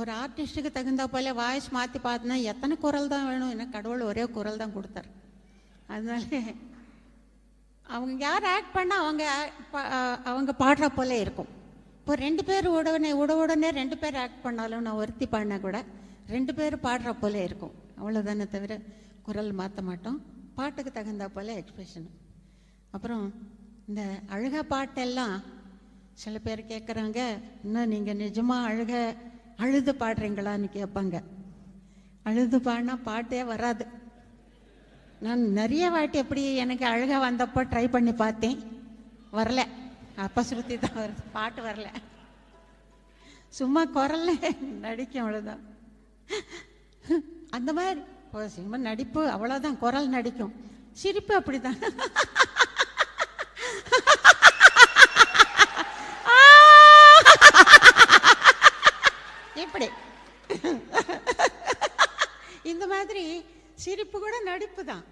ஒரு ஆர்டிஸ்ட்டுக்கு தகுந்த போல வாய்ஸ் மாற்றி பார்த்தினா எத்தனை குரல் தான் வேணும்? என்ன கடவுள் ஒரே குரல் தான் கொடுத்தாரு. அதனால அவங்க யார் ஆக்ட் பண்ணால் அவங்க அவங்க பாடுற போல இருக்கும். இப்போ ரெண்டு பேர் உடனே உட உடனே ரெண்டு பேர் ஆக்ட் பண்ணாலும் நான் ஒருத்தி பாடினா கூட ரெண்டு பேர் பாடுற போல இருக்கும். அவ்வளோதானே தவிர குரல் மாற்ற மாட்டோம். பாட்டுக்கு தகுந்த போல எக்ஸ்பிரஷன் அப்புறம் இந்த அழுக பாட்டெல்லாம் சில பேர் கேட்குறாங்க இன்னும் நீங்கள் நிஜமாக அழுக அழுது பாடுறீங்களான்னு கேட்பாங்க. அழுது பாடினா பாட்டே வராது. நான் நிறைய வாட்டி எப்படி எனக்கு அழுக வந்தப்போ ட்ரை பண்ணி பார்த்தேன். வரல. அப்பசுருத்தி தான் வருது பாட்டு வரல. சும்மா குரல்ல நடிக்கும் அவ்வளோதான் அந்த மாதிரி இப்போ சும்மா நடிப்பு அவ்வளோதான் குரல் நடிக்கும். சிரிப்பு அப்படிதான் இப்படி இந்த மாதிரி சிரிப்பு கூட நடிப்பு தான்.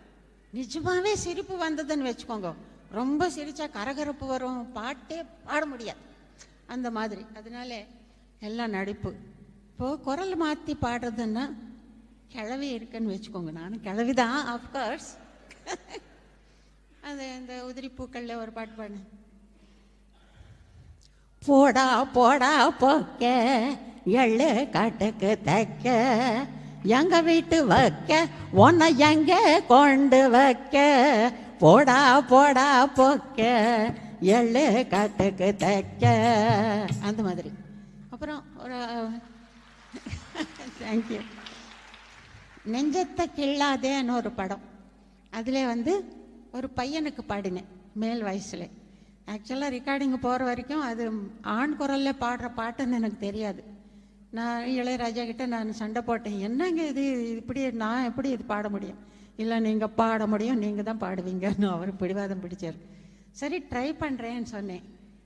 நிஜமாவே சிரிப்பு வந்ததுன்னு வச்சுக்கோங்க. ரொம்ப சிரிச்சா கரகரப்பு வரும் பாட்டே பாட முடியாது. அந்த மாதிரி. அதனால எல்லாம் நடிப்பு. இப்போ குரல் மாற்றி பாடுறதுன்னா கிழவி இருக்குன்னு வச்சுக்கோங்க. நானும் கிழவி தான் ஆஃப்கோர்ஸ் அது இந்த உதிரி பூக்கள்ல ஒரு பாட்டு பாடு போடா போடா போக்க. எள்ளு காட்டுக்கு தைக்க எங்க வீட்டு வைக்க உன்னை எங்க கொண்டு வைக்க? போடா போடா போக்க. எள்ளு காட்டுக்கு தைக்க. அந்த மாதிரி. அப்புறம் ஒரு தேங்க்யூ நெஞ்சத்தை கிள்ளாதேன்னு ஒரு படம். அதில் வந்து ஒரு பையனுக்கு பாடினேன் மேல் வயசில். ஆக்சுவலாக ரெக்கார்டிங் போகிற வரைக்கும் அது ஆண் குரலில் பாடுற பாட்டுன்னு எனக்கு தெரியாது. நான் இளையராஜா கிட்ட நான் சண்டை போட்டேன். என்னங்க இது? இப்படி நான் எப்படி இது பாட முடியும்? இல்லை நீங்கள் பாட முடியும் நீங்கள் தான் பாடுவீங்கன்னு அவர் பிடிவாதம் பிடிச்சார். சரி ட்ரை பண்ணுறேன்னு சொன்னேன்.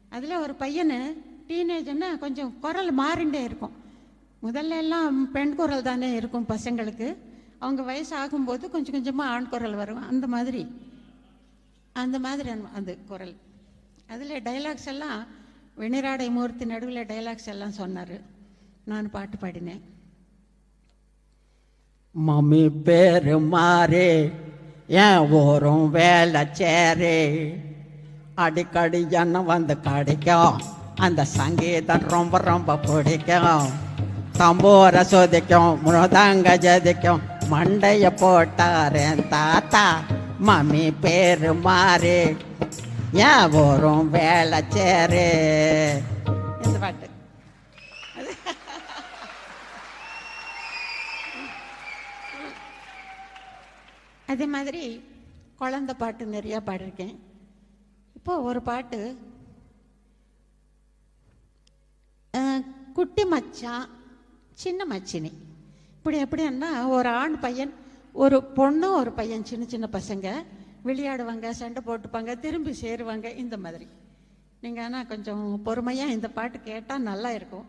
அதில் ஒரு பையனு டீனேஜ்னா கொஞ்சம் குரல் மாறிண்டே இருக்கும். முதல்ல எல்லாம் பெண் குரல் தானே இருக்கும் பசங்களுக்கு. அவங்க வயசு ஆகும்போது கொஞ்சம் கொஞ்சமாக ஆண் குரல் வரும். அந்த மாதிரி. அந்த மாதிரி அந்த- குரல். அதில் டைலாக்ஸ் எல்லாம் வெணிராடை மூர்த்தி நடுவில் டைலாக்ஸ் எல்லாம் சொன்னார். நான் பாட்டு பாடினேன். மம்மி பேரு மாறே என் ஊரும் வேலை சேரே அடிக்கடி என்ன வந்து கடிக்கும் அந்த சங்கீதம் ரொம்ப ரொம்ப பிடிக்கும். தம்பூர சொதிக்கும் முருதங்க ஜதிக்கும் மண்டைய போட்டாரேன் தாத்தா மம்மி பேரு மாறே. ஏன் ஊரும் வேலை சேரே இந்த பாட்டு. அதே மாதிரி குழந்த பாட்டு நிறையா பாடிருக்கேன் இப்போ ஒரு பாட்டு குட்டி மச்சான் சின்ன மச்சினி. இப்படி எப்படின்னா ஒரு ஆண் பையன் ஒரு பொண்ணு ஒரு பையன் சின்ன சின்ன பசங்க விளையாடுவாங்க சண்டை போட்டுப்பாங்க திரும்பி சேருவாங்க இந்த மாதிரி. நீங்கள் ஆனால் கொஞ்சம் பொறுமையாக இந்த பாட்டு கேட்டால் நல்லா இருக்கும்.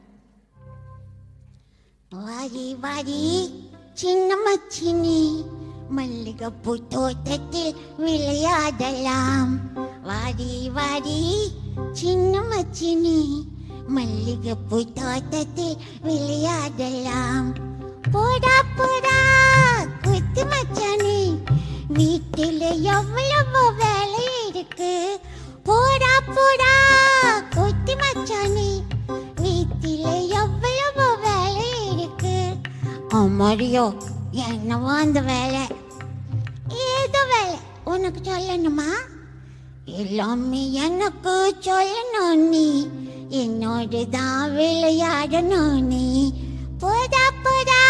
வாரி வாரி சின்ன மச்சினி மல்லிகைப்பூ தோட்டத்தில் விளையாடலாம். வாடி வாடி சின்ன மச்சினி மல்லிகைப்பூ தோட்டத்தில் விளையாடலாம். போடா போடா குத்து மச்சானி வீட்டில் எவ்வளவு வேலை இருக்கு. போடா போடா குத்து மச்சானி வீட்டில் எவ்வளவு வேலை இருக்கு. அம்மாடியோ என்னவோ அந்த வேலை. உனக்கு சொல்லணுமா? எல்லாமே எனக்கு சொல்லணும் நீ. என்னோடு தான் விளையாடணும் நீ. போதா போதா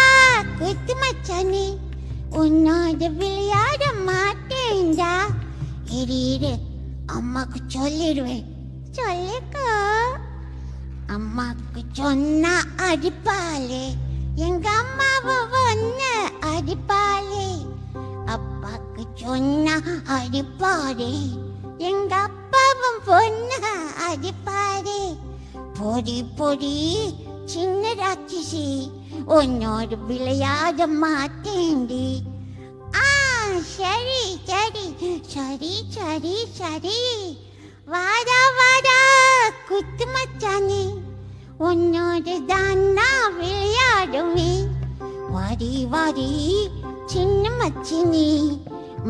குத்து மச்சானி. உன்னோடு விளையாட மாட்டேன்டா. இரு இரு அம்மாக்கு சொல்லிடுவேன். சொல்லிக்கோ. அம்மாக்கு சொன்னா அடிப்பாளே. எங்க அம்மாவை ஒன்று அடிப்பாளே. அப்பா அப்பாக்கு சொன்னா அடிப்பாரே எங்க அப்பாவும் பொண்ணா அடிப்பாரே பொடி பொடி சின்ன ராட்சசி உன்னோடு விளையாட மாட்டேண்டி ஆ சரி சரி சரி சரி சரி. வாடா வாடா குத்து மச்சானே. உன்னோடு தான் நான் வாடி வாடி சின்ன மச்சினி.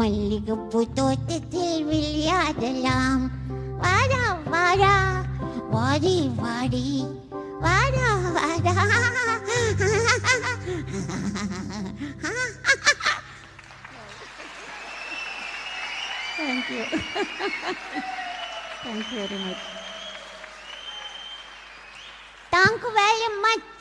மல்லிகைப்பூ தோட்டத்தில் விளையாடலாம். வாடா வாடா. வாடி வாடி. வாடா வாடா. Thank you thank you very much Thank you very much.